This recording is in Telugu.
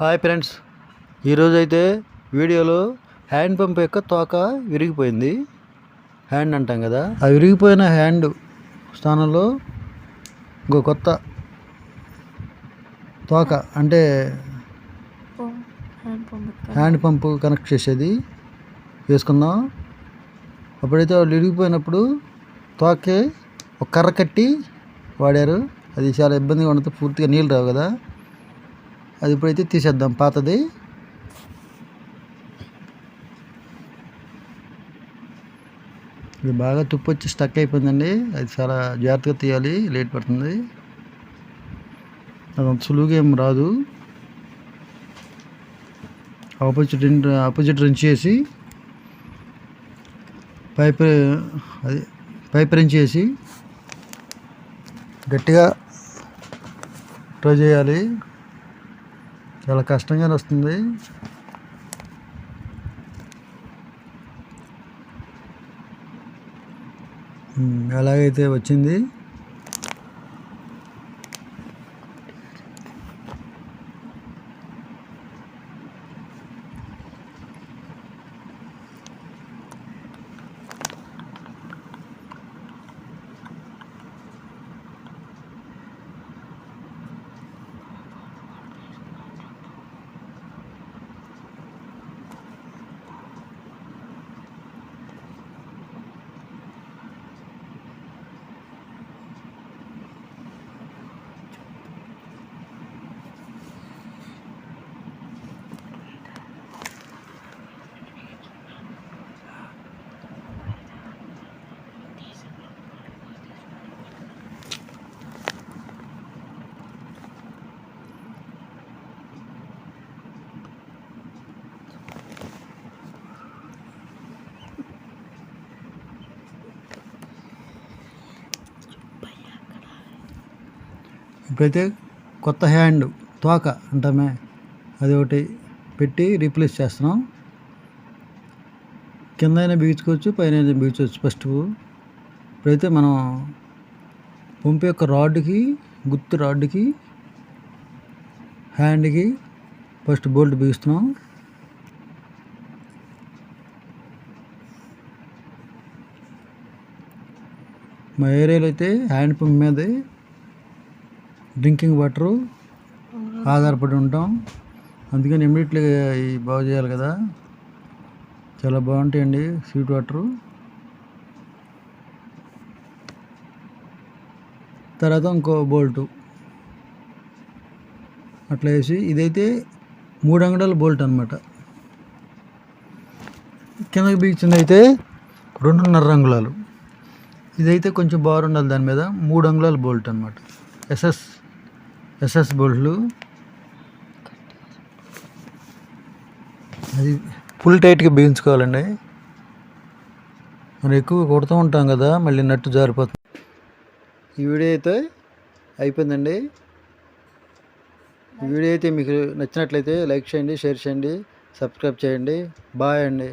Hi friends. ఈరోజు అయితే వీడియోలో హ్యాండ్ పంప్ యొక్క తోక విరిగిపోయింది. హ్యాండ్ అంటాం కదా. ఆ విరిగిపోయిన హ్యాండ్ స్థానంలో ఇంకో కొత్త తోక అంటే హ్యాండ్ పంప్ కనెక్ట్ చేసేది. వేసుకుందాం. అప్పుడైతే వాళ్ళు విరిగిపోయినప్పుడు తోకే ఒక కర్ర కట్టి వాడారు. అది చాలా ఇబ్బందిగా ఉంటుంది పూర్తిగా నీళ్ళు రావు కదా. అది ఇప్పుడైతే తీసేద్దాం. పాతది. ఇది బాగా తుప్పు వచ్చి స్టక్ అయిపోయిందండి. అది చాలా జాగ్రత్తగా తీయాలి. లేట్ పడుతుంది. అది అంత సులువుగా ఏం రాదు. ఆపోజిట్ ఆపోజిట్ రెంచ్ చేసి పైప్ అది పైప్ రెంచ్ చేసి గట్టిగా ట్రై చేయాలి. చాలా కష్టంగానే వస్తుంది. ఎలాగైతే వచ్చింది? ఇప్పుడైతే కొత్త హ్యాండ్ తోక అంటామే అది ఒకటి పెట్టి రీప్లేస్ చేస్తున్నాం. కింద అయినా బిగించుకోవచ్చు పైన అయినా ఫస్ట్. ఇప్పుడైతే మనం పంపు యొక్క రాడ్కి గుర్తు రాడ్కి హ్యాండ్కి ఫస్ట్ బోల్ట్ బిగిస్తున్నాం. మా ఏరియాలో అయితే హ్యాండ్ పంప్ మీద డ్రింకింగ్ వాటరు ఆధారపడి ఉంటాం. అందుకని ఇమ్మీడియట్లీ ఈ బాగు చేయాలి కదా. చాలా బాగుంటాయండి స్వీట్ వాటరు. తర్వాత ఇంకో బోల్టు. అట్లా వేసి ఇదైతే మూడు అంగడాల బోల్ట్ అనమాట కిందకి బిగించింది అయితే రెండున్నర అంగుళాలు ఇదైతే కొంచెం బాగుండాలి దాని మీద మూడు అంగుళాల బోల్ట్ అనమాట ఎస్ఎస్ ఎస్ఎస్ బోల్ట్లు అది ఫుల్ టైట్గా బిగించుకోవాలండి. మనం ఎక్కువ కొడుతూ ఉంటాం కదా మళ్ళీ నట్టు జారిపోతుంది. ఈ వీడియో అయితే అయిపోయిందండి. ఈ వీడియో అయితే మీకు నచ్చినట్లయితే లైక్ చేయండి షేర్ చేయండి సబ్స్క్రైబ్ చేయండి. బాయ్ అండి.